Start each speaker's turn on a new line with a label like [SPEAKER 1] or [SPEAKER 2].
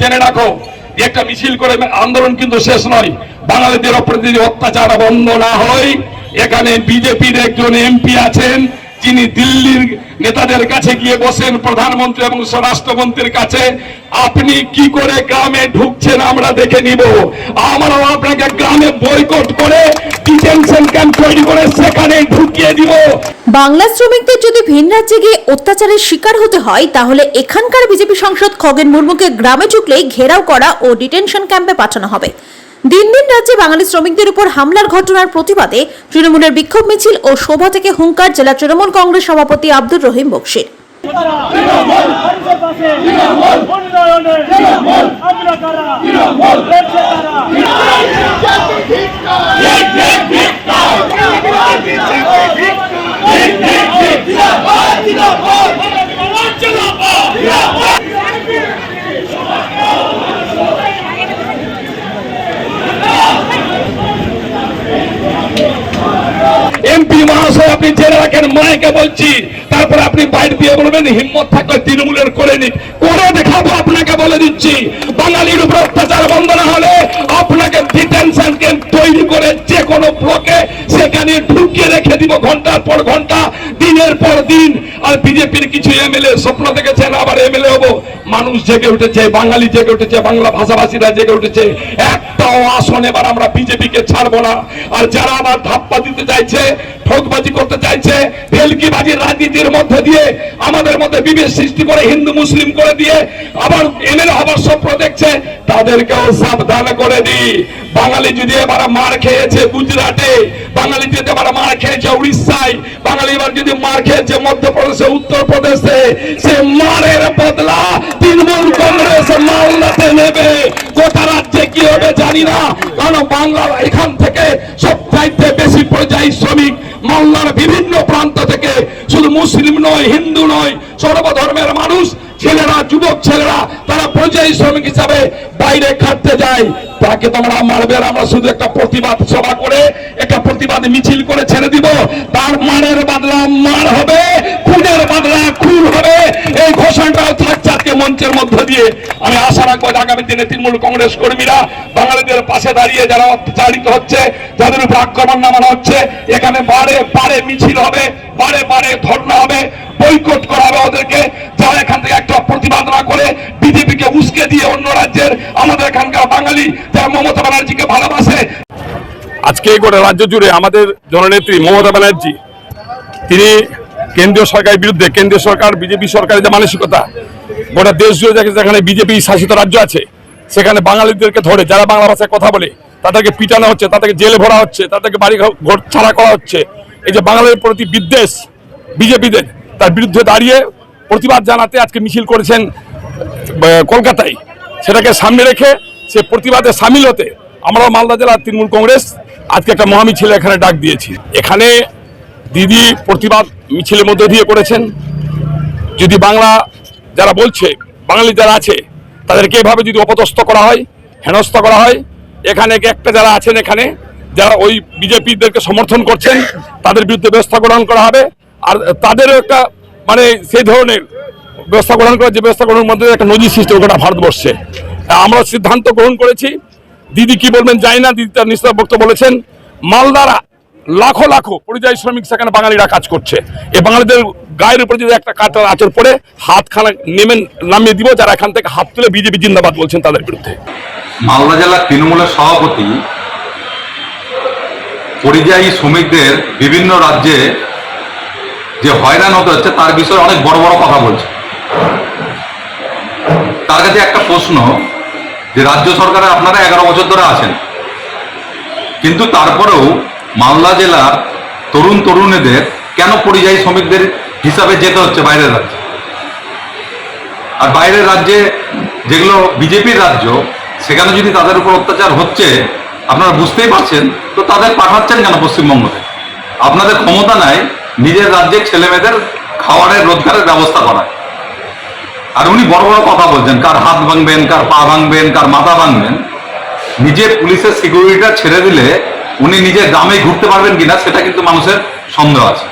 [SPEAKER 1] জেনে রাখো একটা মিছিল করে আন্দোলন কিন্তু শেষ নয়। বাঙালিদের ওপরে যদি অত্যাচার বন্ধ না হয় এখানে বিজেপির একজন এমপি আছেন, যিনি দিল্লির নেতাদের কাছে গিয়ে বসেন, প্রধানমন্ত্রী এবং স্বরাষ্ট্রমন্ত্রীর কাছে। আপনি কি করে গ্রামে ঢুকছেন আমরা দেখে নিব। আমরাও আপনাকে গ্রামে বয়কট করে ডিটেনশন ক্যাম্প তৈরি করে সেখানে ঢুকিয়ে দিব।
[SPEAKER 2] বাংলা শ্রমিকদের যদি ভিন রাজ্যে গিয়ে অত্যাচারের শিকার হতে হয় তাহলে এখানকার বিজেপি সাংসদ খগেন মুর্মুকে গ্রামে ঢুকলেই ঘেরাও করা ও ডিটেনশন ক্যাম্পে পাঠানো হবে। দিন দিন রাজ্যে বাঙালি শ্রমিকদের উপর হামলার ঘটনার প্রতিবাদে তৃণমূলের বিক্ষোভ মিছিল ও সভা থেকে হুঙ্কার জেলা তৃণমূল কংগ্রেস সভাপতি আব্দুর রহিম বক্সির।
[SPEAKER 3] আমরা
[SPEAKER 1] Yeah. মায়কে বলছি, তারপর আপনি বাইরে দিয়ে বলবেন, হিম্মত থাকলে তৃণমূলের করে নিক। করে দেখাবো, আপনাকে বলে দিচ্ছি, বাঙালির উপর অত্যাচার বন্ধ না হলে আপনাকে ডিটেনশন ক্যাম্প তৈরি করে যে কোনো ব্লকে সেখানে ঢুকিয়ে রেখে দিব ঘণ্টার পর ঘণ্টা, দিনের পর দিন। আর বিজেপির কিছু এমএলএ স্বপ্ন দেখেছেন, আবার এমএলএ হব। মানুষ জেগে উঠেছে, বাঙালি জেগে উঠেছে, বাংলা ভাষাভাষীরা জেগে উঠেছে। একটাও আসন এবার আমরা বিজেপিকে ছাড়বো না। আর যারা আবার ধাপ্পা দিতে চাইছে ঠকবাজি করতে চাইছে ভেলকিবাজির রাজনীতির মধ্যে দিয়ে, আমাদের মধ্যে বিভেদ সৃষ্টি করে, হিন্দু, মুসলিম করে দিয়ে, আবার এমএলএ হবার স্বপ্ন দেখছে, তাদেরকেও সাবধান করে দিই বাঙালি যদি এবার মার খেয়েছে গুজরাটে, বাঙালি যদি এবার মার খেয়েছে উড়িষ্যায়, বাঙালি এবার যদি মার খেয়েছে মধ্যপ্রদেশে, উত্তরপ্রদেশে, সে মারের বদলা তৃণমূল কংগ্রেস মালদাতে নেবে। গোটা রাজ্যে কি হবে জানি না, কারণ বাংলা এখান থেকে সব চাইতে বেশি পর্যায়ী শ্রমিক প্রান্ত থেকে শুধু মুসলিম নয়, হিন্দু নয়, সর্বধর্মের মানুষ, ছেলেরা, যুবক ছেলেরা, তারা পরিযায়ী শ্রমিক হিসাবে বাইরে খাটতে যায়। তাকে তোমরা মারবে আমরা শুধু একটা প্রতিবাদ সভা করে, একটা প্রতিবাদ মিছিল করে ছেড়ে দিব। তার মারের বাদলা মার হবে, খুনের বাদলা খুন হবে এই ঘোষণাটাও থাকছে আজকে মঞ্চের মধ্য দিয়ে আমি আশা রাখব আগামী দিনে তৃণমূল কংগ্রেস কর্মীরা বাঙালিদের পাশে দাঁড়িয়ে যারা অত্যাচারিত হচ্ছে, যাদের উপর আক্রমণ নামানো হচ্ছে, এখানে বারে বারে মিছিল হবে, বারে বারে ধর্ণা হবে, বৈকট করা হবে ওদেরকে, যারা এখান থেকে একটা প্রতিবাদ না করে বিজেপিকে উস্কে দিয়ে অন্য রাজ্যের, আমাদের এখানকার বাঙালি যারা মমতা ব্যানার্জিকে ভালোবাসে।
[SPEAKER 4] আজকে গোটা রাজ্য জুড়ে আমাদের জননেত্রী মমতা ব্যানার্জি, তিনি কেন্দ্রীয় সরকারের বিরুদ্ধে, কেন্দ্রীয় সরকার, বিজেপি সরকারের যে মানসিকতা গোটা দেশ জুড়ে যেখানে- বিজেপি শাসিত রাজ্য আছে, সেখানে বাঙালিদেরকে ধরে, যারা বাংলা ভাষায় কথা বলে, তাদেরকে পিটানো হচ্ছে, তাদেরকে জেলে ভরা হচ্ছে, তাদেরকে বাড়ি ঘর ছাড়া করা হচ্ছে। এই যে বাঙালির প্রতি বিদ্বেষ, বিজেপিদের, তার বিরুদ্ধে দাঁড়িয়ে প্রতিবাদ জানাতে আজকে মিছিল করেছেন কলকাতায়। সেটাকে সামনে রেখে সে প্রতিবাদে সামিল হতে আমরাও মালদা জেলার তৃণমূল কংগ্রেস আজকে একটা মহামিছিল এখানে ডাক দিয়েছি। এখানে দিদি প্রতিবাদ মিছিলের মধ্যে দিয়ে করেছেন। যদি বাংলা যারা বলছে, বাঙালি যারা আছে, তাদেরকে এভাবে যদি অপদস্থ করা হয়, হেনস্থ করা হয়, এখানে একটা যারা আছেন এখানে, যারা ওই বিজেপিদেরকে সমর্থন করছেন, তাদের বিরুদ্ধে ব্যবস্থা গ্রহণ করা হবে। আর তাদেরও একটা মানে সেই ধরনের ব্যবস্থা গ্রহণ করার যে ব্যবস্থা গ্রহণের মধ্যে একটা নজির সৃষ্টি গোটা ভারতবর্ষে। আমরা সিদ্ধান্ত গ্রহণ করেছি, দিদি কি বলবেন জানি না, দিদি তার নিশ্চয় বক্তব্য বলেছেন, মালদারা লাখো লাখো পরিযায়ী শ্রমিক সেখানে বাঙালিরা কাজ করছে। এ বাঙালিদের গায়ের উপরে যদি একটা কাটার আচর পরে হাত খানা নেমে নামিয়ে দিব, যারা এখান থেকে হাত তুলে বিজেপি জিন্দাবাদ বলছেন তাদের বিরুদ্ধে।
[SPEAKER 5] মালদা জেলার তৃণমূলের সভাপতি, পরিযায়ী শ্রমিকদের বিভিন্ন রাজ্যে যে হয়রান হতে হচ্ছে, তার বিষয়ে অনেক বড় বড় কথা বলছে। তার কাছে একটা প্রশ্ন, যে রাজ্য সরকারে আপনারা এগারো বছর ধরে আছেন, কিন্তু তারপরেও মালদা জেলার তরুণ তরুণীদের কেন পরিযায়ী শ্রমিকদের হিসাবে যেতে হচ্ছে বাইরের রাজ্যে। আর বাইরের রাজ্যে যেগুলো বিজেপির রাজ্য, সেখানে যদি তাদের উপর অত্যাচার হচ্ছে, আপনারা বুঝতেই পারছেন, তো তাদের পাঠাচ্ছেন কেন পশ্চিমবঙ্গ থেকে আপনাদের ক্ষমতা নাই, নিজের রাজ্যের ছেলে মেয়েদের খাওয়ারের, রোজগারের ব্যবস্থা করার। আর উনি বড় বড় কথা বলছেন, কার হাত ভাঙবেন, কার পা ভাঙবেন, কার মাথা ভাঙবেন। নিজে পুলিশের সিকিউরিটিটা ছেড়ে দিলে উনি নিজের গ্রামে ঘুরতে পারবেন কিনা, সেটা কিন্তু মানুষের সন্দেহ আছে।